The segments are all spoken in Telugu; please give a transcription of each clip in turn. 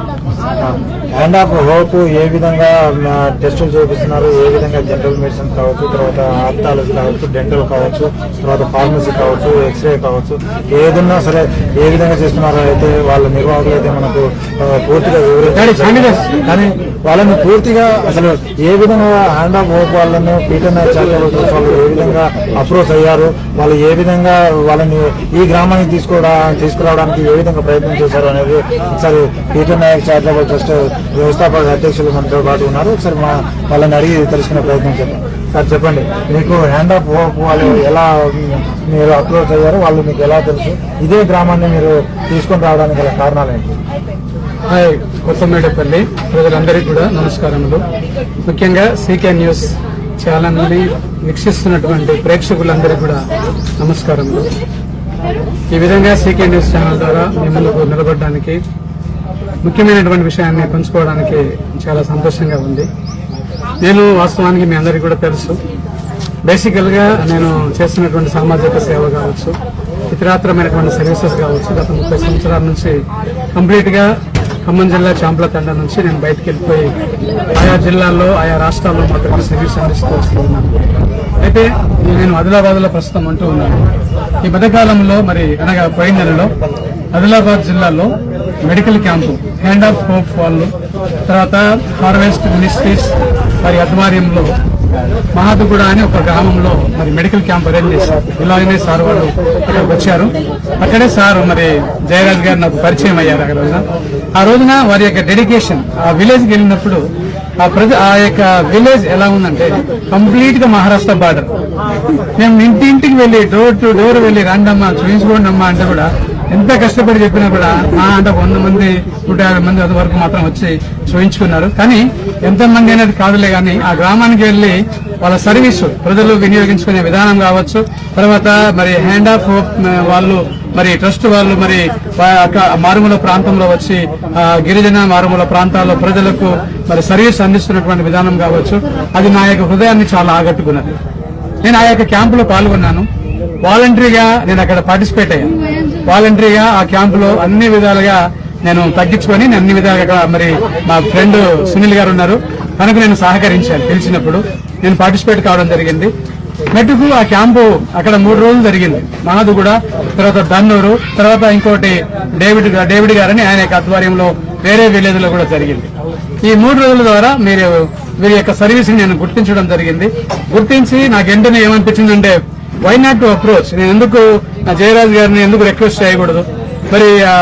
Hola. హ్యాండ్ ఆఫ్ హోప్ ఏ విధంగా టెస్టులు చేపిస్తున్నారు ఏ విధంగా జనరల్ మెడిసిన్ కావచ్చు తర్వాత ఆప్టాలజీ కావచ్చు డెంటల్ కావచ్చు తర్వాత ఫార్మసీ కావచ్చు ఎక్స్రే కావచ్చు ఏదన్నా సరే ఏ విధంగా చేస్తున్నారో అయితే వాళ్ళ నిర్వాహకులు అయితే మనకు పూర్తిగా వివరించారు కానీ వాళ్ళని పూర్తిగా అసలు ఏ విధంగా హ్యాండ్ ఆఫ్ హోప్ వాళ్ళని పీటర్ నాయక్ ట్రస్ట్ వాళ్ళు ఏ విధంగా అప్రోచ్ అయ్యారు వాళ్ళు ఏ విధంగా వాళ్ళని ఈ గ్రామానికి తీసుకోవడా తీసుకురావడానికి ఏ విధంగా ప్రయత్నం చేశారు అనేది ఒకసారి పీటర్ నాయక్ హైదరాబాద్ ట్రస్ట్ వ్యవస్థాపక అధ్యక్షులు మనతో పాటు ఉన్నారు. ఒకసారి మా వాళ్ళని అడిగి తెలుసుకునే ప్రయత్నం చేద్దాం. సార్ చెప్పండి. మీకు హ్యాండ్ ఆఫ్ హోప్ వాళ్ళు ఎలా మీరు అప్రోచ్ అయ్యారు వాళ్ళు మీకు ఎలా తెలుసు? ఇదే గ్రామాన్ని మీరు తీసుకొని రావడానికి గల కారణాలు ఏంటి? హాయ్ కొత్తమేడపల్లి ప్రజలందరికీ కూడా నమస్కారములు. ముఖ్యంగా సీకే న్యూస్ ఛానల్ని వీక్షిస్తున్నటువంటి ప్రేక్షకులందరికీ కూడా నమస్కారములు. ఈ విధంగా సీకే న్యూస్ ఛానల్ ద్వారా మీ ముందుకు నిలబడడానికి ముఖ్యమైనటువంటి విషయాన్ని పంచుకోవడానికి చాలా సంతోషంగా ఉంది. నేను వాస్తవానికి మీ అందరికీ కూడా తెలుసు. బేసికల్గా నేను చేస్తున్నటువంటి సామాజిక సేవ కావచ్చు ఇతరాత్రమైనటువంటి సర్వీసెస్ కావచ్చు గత ముప్పై సంవత్సరాల నుంచి కంప్లీట్గా ఖమ్మం జిల్లా చాంపల తండ నుంచి నేను బయటకు వెళ్ళిపోయి ఆయా జిల్లాల్లో ఆయా రాష్ట్రాల్లో మాత్రమే సర్వీస్ అందిస్తూ వస్తూ ఉన్నాను. అయితే నేను ఆదిలాబాద్లో ప్రస్తుతం అంటూ ఉన్నాను. ఈ మధ్యకాలంలో మరి అనగా పోయిన నెలలో ఆదిలాబాద్ జిల్లాలో medical camp hand of hope వాళ్ళు తర్వాత హార్వెస్ట్ మినిస్ట్రీస్ వారి ఆధ్వర్యంలో మహాదుగూడ అని ఒక గ్రామంలో మరి మెడికల్ క్యాంప్ అరేంజ్ చేశారు. ఇలాగనే సార్ వాళ్ళు అక్కడికి వచ్చారు. అక్కడే సార్ మరి జయరాజ్ గారు నాకు పరిచయం అయ్యారు ఆ రోజున. ఆ రోజున వారి యొక్క డెడికేషన్ ఆ విలేజ్కి వెళ్ళినప్పుడు ఆ ప్రజ ఆ యొక్క విలేజ్ ఎలా ఉందంటే కంప్లీట్గా మహారాష్ట్ర బార్డర్ మేము ఇంటింటికి వెళ్ళి డోర్ టు డోర్ వెళ్ళి రండమ్మా చూపించుకోండి అమ్మా అంటే కూడా ఎంత కష్టపడి చెప్పినా కూడా మా అంటే వంద మంది నూట యాభై మంది అది వరకు మాత్రం వచ్చి చూయించుకున్నారు. కానీ ఎంతమంది అనేది కాదులే కానీ ఆ గ్రామానికి వెళ్ళి వాళ్ళ సర్వీసు ప్రజలు వినియోగించుకునే విధానం కావచ్చు తర్వాత మరి హ్యాండ్ ఆఫ్ హోప్ వాళ్ళు మరి ట్రస్ట్ వాళ్ళు మరి మారుమూల ప్రాంతంలో వచ్చి గిరిజన మారుమూల ప్రాంతాల్లో ప్రజలకు మరి సర్వీస్ అందిస్తున్నటువంటి విధానం కావచ్చు. అది నా యొక్క హృదయాన్ని చాలా ఆకట్టుకున్నది. నేను ఆ యొక్క క్యాంపులో పాల్గొన్నాను. వాలంటరీగా నేను అక్కడ పార్టిసిపేట్ అయ్యాను. వాలంటరీగా ఆ క్యాంపులో అన్ని విధాలుగా నేను తగ్గించుకొని నేను అన్ని విధాలుగా మరి మా ఫ్రెండ్ సునీల్ గారు ఉన్నారు. కనుక నేను సహకరించాను పిలిచినప్పుడు. నేను పార్టిసిపేట్ కావడం జరిగింది. మెట్టుకు ఆ క్యాంపు అక్కడ మూడు రోజులు జరిగింది. మహాదు కూడా తర్వాత దన్నూరు తర్వాత ఇంకోటి డేవిడ్ డేవిడ్ గారని ఆయన యొక్క ఆధ్వర్యంలో వేరే విలేజ్లో కూడా జరిగింది. ఈ మూడు రోజుల ద్వారా మీరు వీరి యొక్క సర్వీస్ నేను గుర్తించడం జరిగింది. గుర్తించి నాకు వెంటనే ఏమనిపించిందంటే వై నాట్ టు అప్రోచ్ నేను ఎందుకు జయరాజ్ గారిని ఎందుకు రిక్వెస్ట్ చేయకూడదు? మరి ఆ,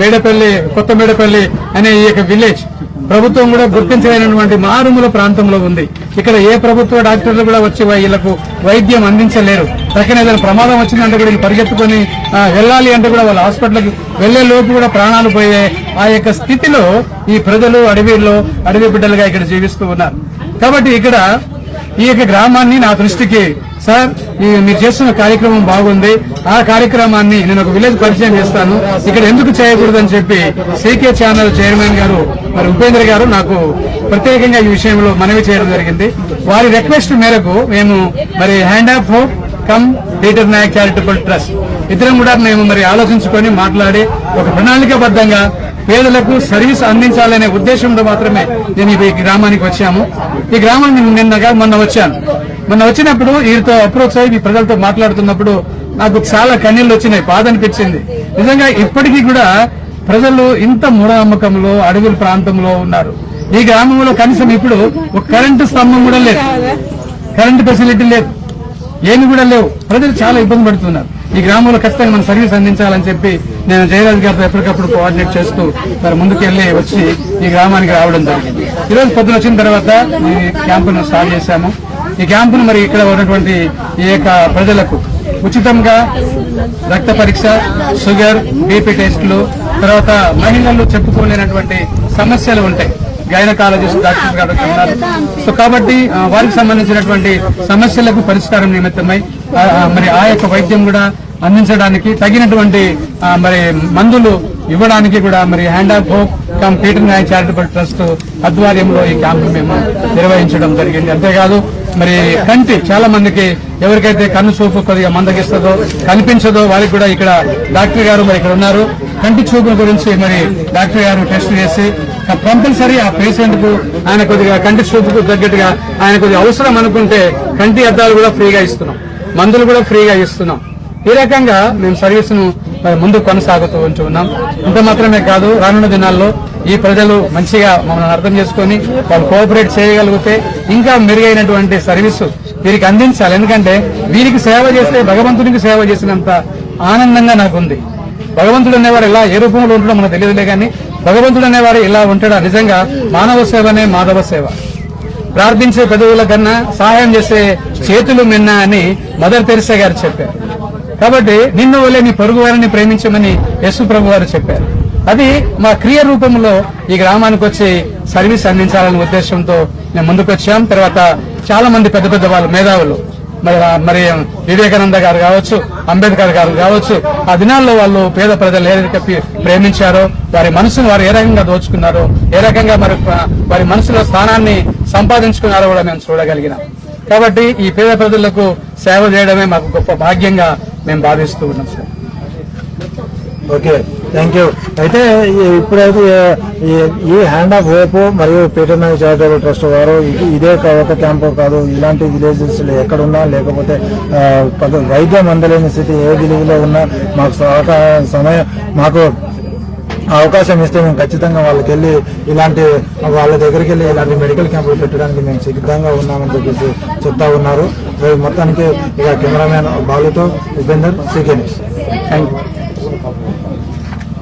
మేడపల్లి కొత్త మేడపల్లి అనే ఈ యొక్క విలేజ్ ప్రభుత్వం కూడా గుర్తించలేనటువంటి మారుమూల ప్రాంతంలో ఉంది. ఇక్కడ ఏ ప్రభుత్వ డాక్టర్లు కూడా వచ్చి వీళ్ళకు వైద్యం అందించలేరు. పక్కన ఏదైనా ప్రమాదం వచ్చిందంటే కూడా వీళ్ళు పరిగెత్తుకొని వెళ్ళాలి అంటే కూడా వాళ్ళ హాస్పిటల్కి వెళ్ళే లోపు కూడా ప్రాణాలు పోయే ఆ యొక్క స్థితిలో ఈ ప్రజలు అడవిలో అడవి బిడ్డలుగా ఇక్కడ జీవిస్తూ ఉన్నారు. కాబట్టి ఇక్కడ ఈ యొక్క గ్రామాన్ని నా దృష్టికి సార్ మీరు చేస్తున్న కార్యక్రమం బాగుంది. ఆ కార్యక్రమాన్ని నేను ఒక విలేజ్ పరిచయం చేస్తాను. ఇక్కడ ఎందుకు చేయకూడదని చెప్పి సీకే ఛానల్ చైర్మన్ గారు మరి ఉపేంద్ర గారు నాకు ప్రత్యేకంగా ఈ విషయంలో మనవి చేయడం జరిగింది. వారి రిక్వెస్ట్ మేరకు మేము మరి hand of hope cum Peter Nayak charitable trust ఇద్దరం కూడా మేము మరి ఆలోచించుకొని మాట్లాడి ఒక ప్రణాళికాబద్ధంగా పేదలకు సర్వీస్ అందించాలనే ఉద్దేశంతో మాత్రమే నేను ఈ గ్రామానికి వచ్చాము. ఈ గ్రామాన్ని నిన్నగా మొన్న వచ్చాను. మొన్న వచ్చినప్పుడు వీరితో అప్రోచ్ అయ్యి ప్రజలతో మాట్లాడుతున్నప్పుడు నాకు చాలా కన్నీళ్ళు వచ్చినాయి బాధ అనిపించింది. నిజంగా ఇప్పటికీ కూడా ప్రజలు ఇంత మూఢనమ్మకంలో అడవుల ప్రాంతంలో ఉన్నారు. ఈ గ్రామంలో కనీసం ఇప్పుడు ఒక కరెంటు స్తంభం కూడా లేదు. కరెంటు ఫెసిలిటీ లేదు. ఏమి కూడా లేవు. ప్రజలు చాలా ఇబ్బంది పడుతున్నారు. ఈ గ్రామంలో ఖచ్చితంగా మనం సర్వీస్ అందించాలని చెప్పి నేను జయరాజ్ గారితో ఎప్పటికప్పుడు కోఆర్డినేట్ చేస్తూ మరి ముందుకెళ్ళి వచ్చి ఈ గ్రామానికి రావడం జరిగింది. ఈరోజు పొద్దున వచ్చిన తర్వాత ఈ క్యాంపును స్టార్ట్ చేశాము. ఈ క్యాంపును మరి ఇక్కడ ఉన్నటువంటి ఈ యొక్క ప్రజలకు ఉచితంగా రక్త పరీక్ష షుగర్ బీపీ టెస్టులు తర్వాత మహిళలు చెప్పుకోలేనటువంటి సమస్యలు ఉంటాయి. గైనకాలజిస్ట్ డాక్టర్స్ గారు ఉన్నారు. సో కాబట్టి వారికి సంబంధించినటువంటి సమస్యలకు పరిష్కారం నిమిత్తమై మరి ఆ యొక్క వైద్యం కూడా అందించడానికి తగినటువంటి మరి మందులు ఇవ్వడానికి కూడా మరి hand of hope cum Peter Nayak charitable trust ఆధ్వర్యంలో ఈ క్యాంపు మేము నిర్వహించడం జరిగింది. అంతేకాదు మరి కంటి చాలా మందికి ఎవరికైతే కన్ను చూపు కొద్దిగా మందగిస్తుందో కనిపించదో వారికి కూడా ఇక్కడ డాక్టర్ గారు మరి ఇక్కడ ఉన్నారు. కంటి చూపు గురించి మరి డాక్టర్ గారు టెస్ట్ చేసి కంపల్సరీ ఆ పేషెంట్కు ఆయన కొద్దిగా కంటి చూపుకు తగ్గట్టుగా ఆయన కొద్దిగా అవసరం అనుకుంటే కంటి అద్దాలు కూడా ఫ్రీగా ఇస్తున్నాం. మందులు కూడా ఫ్రీగా ఇస్తున్నాం. ఈ రకంగా మేము సర్వీస్ను ముందు కొనసాగుతూ ఉంటూ ఉన్నాం. ఇంత మాత్రమే కాదు రానున్న దినాల్లో ఈ ప్రజలు మంచిగా మమ్మల్ని అర్థం చేసుకొని వాళ్ళు కోఆపరేట్ చేయగలిగితే ఇంకా మెరుగైనటువంటి సర్వీసు వీరికి అందించాలి. ఎందుకంటే వీరికి సేవ చేస్తే భగవంతునికి సేవ చేసినంత ఆనందంగా నాకు ఉంది. భగవంతుడు అనేవాడు ఇలా ఏ రూపంలో ఉంటాడో మనకు తెలియదులే కానీ భగవంతుడు అనేవాడు ఇలా ఉంటాడా? నిజంగా మానవ సేవనే మాధవ సేవ. ప్రార్థించే పెదవుల కన్నా సహాయం చేసే చేతులు మిన్న అని మదర్ తెరిసా గారు చెప్పారు. కాబట్టి నిన్ను వల్లే నీ పొరుగు వారిని ప్రేమించమని యశు ప్రభు వారు చెప్పారు. అది మా క్రియ రూపంలో ఈ గ్రామానికి వచ్చి సర్వీస్ అందించాలనే ఉద్దేశంతో మేము ముందుకు వచ్చాం. తర్వాత చాలా మంది పెద్ద పెద్ద వాళ్ళు మేధావులు మరి మరి వివేకానంద గారు కావచ్చు అంబేద్కర్ గారు కావచ్చు ఆ దినాల్లో వాళ్ళు పేద ప్రజలు ఏ రకంగా ప్రేమించారో వారి మనసును వారు ఏ రకంగా దోచుకున్నారో ఏ రకంగా మరి వారి మనసులో స్థానాన్ని సంపాదించుకున్నారో కూడా మేము చూడగలిగినాం. కాబట్టి ఈ పేద ప్రజలకు సేవ చేయడమే మాకు గొప్ప భాగ్యంగా మేము భావిస్తూ ఉన్నాం సార్. ఓకే. థ్యాంక్ యూ అయితే ఇప్పుడైతే ఈ- ఈ హ్యాండ్ ఆఫ్ హోప్ మరియు పీటర్ చారిటబుల్ ట్రస్ట్ వారు ఇది- ఇదే ఒక క్యాంపు కాదు. ఇలాంటి విలేజెస్ ఎక్కడున్నా లేకపోతే వైద్యం అందలేని స్థితి ఏ విలేజ్లో ఉన్నా మాకు సమయం మాకు అవకాశం ఇస్తే మేము ఖచ్చితంగా వాళ్ళకి వెళ్ళి ఇలాంటి వాళ్ళ దగ్గరికి వెళ్ళి ఇలాంటి మెడికల్ క్యాంపులు పెట్టడానికి మేము సిద్ధంగా ఉన్నామని చెప్పేసి చెప్తా ఉన్నారు. రేపు మొత్తానికి ఇక cameraman బాలుతో Upender CK news. Thank you